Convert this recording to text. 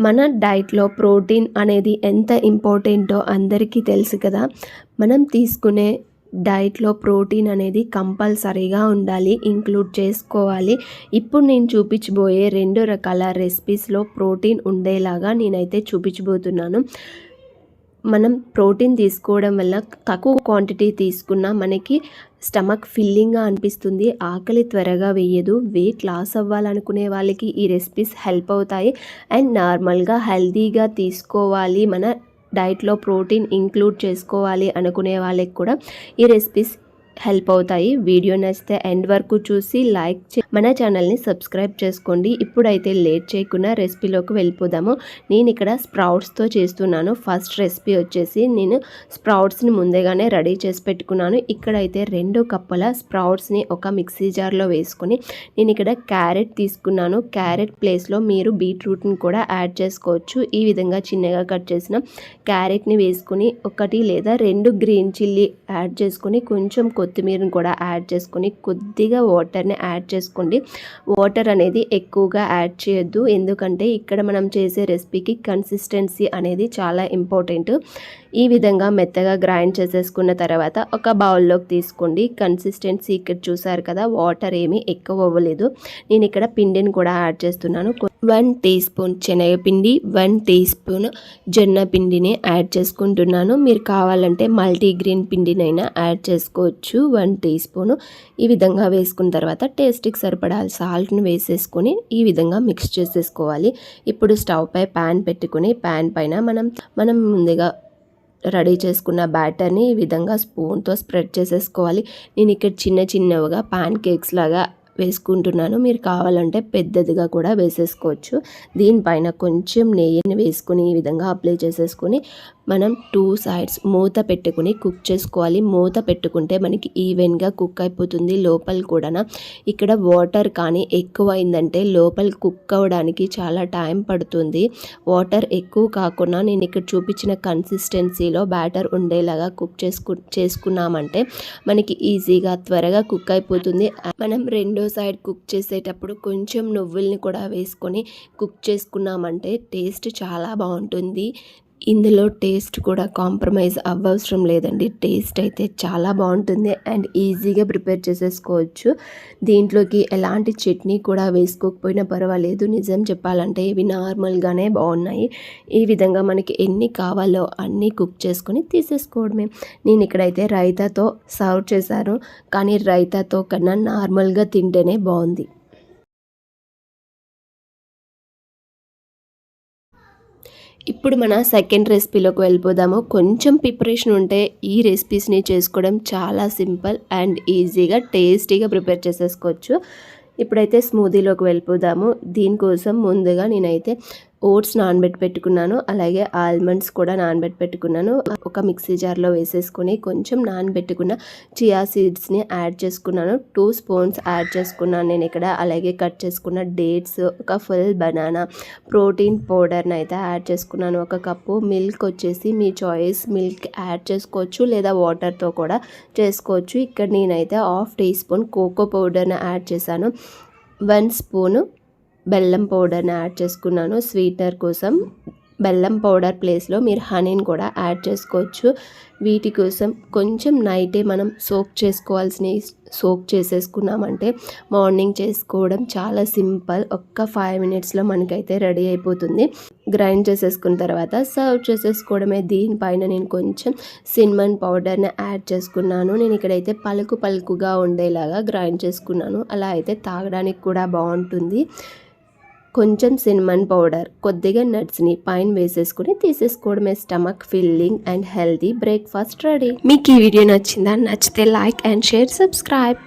మన డైట్లో ప్రోటీన్ అనేది ఎంత ఇంపార్టెంటో అందరికీ తెలుసు కదా. మనం తీసుకునే డైట్లో ప్రోటీన్ అనేది కంపల్సరీగా ఉండాలి ఇంక్లూడ్ చేసుకోవాలి. ఇప్పుడు నేను చూపించబోయే రెండు రకాల రెసిపీస్లో ప్రోటీన్ ఉండేలాగా నేనైతే చూపించబోతున్నాను. మనం ప్రోటీన్ తీసుకోవడం వల్ల తక్కువ క్వాంటిటీ తీసుకున్నా మనకి స్టమక్ ఫిల్లింగ్గా అనిపిస్తుంది. ఆకలి త్వరగా వేయదు. వెయిట్ లాస్ అవ్వాలనుకునే వాళ్ళకి ఈ రెసిపీస్ హెల్ప్ అవుతాయి. అండ్ నార్మల్గా హెల్తీగా తీసుకోవాలి. మన డైట్లో ప్రోటీన్ ఇంక్లూడ్ చేసుకోవాలి అనుకునే వాళ్ళకి కూడా ఈ రెసిపీస్ హెల్ప్ అవుతాయి. వీడియో నచ్చితే ఎండ్ వరకు చూసి లైక్ చే మన ఛానల్ని సబ్స్క్రైబ్ చేసుకోండి. ఇప్పుడైతే లేట్ చేయకుండా రెసిపీలోకి వెళ్ళిపోదాము. నేను ఇక్కడ స్ప్రౌట్స్తో చేస్తున్నాను. ఫస్ట్ రెసిపీ వచ్చేసి నేను స్ప్రౌట్స్ని ముందేగానే రెడీ చేసి పెట్టుకున్నాను. ఇక్కడైతే రెండు కప్పుల స్ప్రౌట్స్ని ఒక మిక్సీ జార్లో వేసుకొని నేను ఇక్కడ క్యారెట్ తీసుకున్నాను. క్యారెట్ ప్లేస్లో మీరు బీట్రూట్ని కూడా యాడ్ చేసుకోవచ్చు. ఈ విధంగా చిన్నగా కట్ చేసిన క్యారెట్ని వేసుకొని ఒకటి లేదా రెండు గ్రీన్ చిల్లీ యాడ్ చేసుకొని కొంచెం కొత్తిమీరని కూడా యాడ్ చేసుకొని కొద్దిగా వాటర్ని యాడ్ చేసుకోండి వాటర్ అనేది ఎక్కువగా యాడ్ చేయొద్దు. ఎందుకంటే ఇక్కడ మనం చేసే రెసిపీకి కన్సిస్టెన్సీ అనేది చాలా ఇంపార్టెంట్. ఈ విధంగా మెత్తగా గ్రైండ్ చేసేసుకున్న తర్వాత ఒక బౌల్లోకి తీసుకోండి. కన్సిస్టెన్సీ ఇక్కడ చూసారు కదా వాటర్ ఏమీ ఎక్కువ అవ్వలేదు. నేను ఇక్కడ పిండిని కూడా యాడ్ చేస్తున్నాను. వన్ టీ స్పూన్ శనగపిండి వన్ టీ స్పూన్ జొన్న పిండిని యాడ్ చేసుకుంటున్నాను. మీరు కావాలంటే మల్టీగ్రీన్ పిండినైనా యాడ్ చేసుకోవచ్చు. వన్ టీ స్పూన్ ఈ విధంగా వేసుకున్న తర్వాత టేస్ట్కి సరిపడా సాల్ట్ని వేసేసుకొని ఈ విధంగా మిక్స్ చేసేసుకోవాలి. ఇప్పుడు స్టవ్ పై ప్యాన్ పెట్టుకుని ప్యాన్ పైన మనం మనం ముందుగా రెడీ చేసుకున్న బ్యాటర్ని ఈ విధంగా స్పూన్తో స్ప్రెడ్ చేసేసుకోవాలి. నేను ఇక్కడ చిన్న చిన్నవిగా పాన్ కేక్స్ లాగా వేసుకుంటున్నాను. మీరు కావాలంటే పెద్దదిగా కూడా వేసేసుకోవచ్చు. దీనిపైన కొంచెం నెయ్యిని వేసుకుని ఈ విధంగా అప్లై చేసేసుకొని మనం టూ సైడ్స్ మూత పెట్టుకుని కుక్ చేసుకోవాలి. మూత పెట్టుకుంటే మనకి ఈవెన్గా కుక్ అయిపోతుంది. లోపల కూడా ఇక్కడ వాటర్ కానీ ఎక్కువ అయిందంటే లోపల కుక్ అవ్వడానికి చాలా టైం పడుతుంది. వాటర్ ఎక్కువ కాకుండా నేను ఇక్కడ చూపించిన కన్సిస్టెన్సీలో బ్యాటర్ ఉండేలాగా కుక్ చేసుకు చేసుకున్నామంటే మనకి ఈజీగా త్వరగా కుక్ అయిపోతుంది. మనం రెండో సైడ్ కుక్ చేసేటప్పుడు కొంచెం నువ్వుల్ని కూడా వేసుకొని కుక్ చేసుకున్నామంటే టేస్ట్ చాలా బాగుంటుంది. ఇందులో టేస్ట్ కూడా కాంప్రమైజ్ అవ్వవసరం లేదండి. టేస్ట్ అయితే చాలా బాగుంటుంది అండ్ ఈజీగా ప్రిపేర్ చేసేసుకోవచ్చు. దీంట్లోకి ఎలాంటి చట్నీ కూడా వేసుకోకపోయినా పర్వాలేదు. నిజం చెప్పాలంటే ఇవి నార్మల్గానే బాగున్నాయి. ఈ విధంగా మనకి ఎన్ని కావాలో అన్నీ కుక్ చేసుకొని తీసేసుకోవడమే. నేను ఇక్కడైతే రైతాతో సర్వ్ చేశాను. కానీ రైతాతో కన్నా నార్మల్గా తింటేనే బాగుంది. ఇప్పుడు మన సెకండ్ రెసిపీలోకి వెళ్ళిపోదాము. కొంచెం ప్రిపరేషన్ ఉంటే ఈ రెసిపీస్ని చేసుకోవడం చాలా సింపుల్ అండ్ ఈజీగా టేస్టీగా ప్రిపేర్ చేసేసుకోవచ్చు. ఇప్పుడైతే స్మూదీలోకి వెళ్ళిపోదాము. దీనికోసం ముందుగా నేనైతే ఓట్స్ నానబెట్టి పెట్టుకున్నాను అలాగే ఆల్మండ్స్ కూడా నానబెట్టి పెట్టుకున్నాను ఒక మిక్సీ జార్లో వేసేసుకొని కొంచెం నానబెట్టుకున్న చియా సీడ్స్ని యాడ్ చేసుకున్నాను. టూ స్పూన్స్ యాడ్ చేసుకున్నాను నేను ఇక్కడ. అలాగే కట్ చేసుకున్న డేట్స్ ఒక ఫుల్ బనానా ప్రోటీన్ పౌడర్ని అయితే యాడ్ చేసుకున్నాను. ఒక కప్పు మిల్క్ వచ్చేసి మీ చాయిస్ మిల్క్ యాడ్ చేసుకోవచ్చు లేదా వాటర్తో కూడా చేసుకోవచ్చు. ఇక్కడ నేనైతే హాఫ్ టీ స్పూన్ కోకో పౌడర్ని యాడ్ చేశాను. వన్ స్పూను బెల్లం పౌడర్ని యాడ్ చేసుకున్నాను. స్వీటర్ కోసం బెల్లం పౌడర్ ప్లేస్లో మీరు హనీని కూడా యాడ్ చేసుకోవచ్చు. వీటి కోసం కొంచెం నైటే మనం సోక్ చేసుకోవాల్సిన సోక్ చేసేసుకున్నామంటే మార్నింగ్ చేసుకోవడం చాలా సింపుల్. ఒక్క ఫైవ్ మినిట్స్లో మనకైతే రెడీ అయిపోతుంది. గ్రైండ్ చేసేసుకున్న తర్వాత సర్వ్ చేసేసుకోవడమే. దీనిపైన నేను కొంచెం సినిమన్ పౌడర్ని యాడ్ చేసుకున్నాను. నేను ఇక్కడైతే పలుకు పలుకుగా ఉండేలాగా గ్రైండ్ చేసుకున్నాను. అలా అయితే తాగడానికి కూడా బాగుంటుంది. కొంచెం సినిమన్ పౌడర్ కొద్దిగా నట్స్ని పైన వేసేసుకుని తీసేసుకోవడమే. Stomach filling and healthy breakfast ready మీకు ఈ వీడియో నచ్చిందా? నచ్చితే లైక్ అండ్ షేర్ సబ్స్క్రైబ్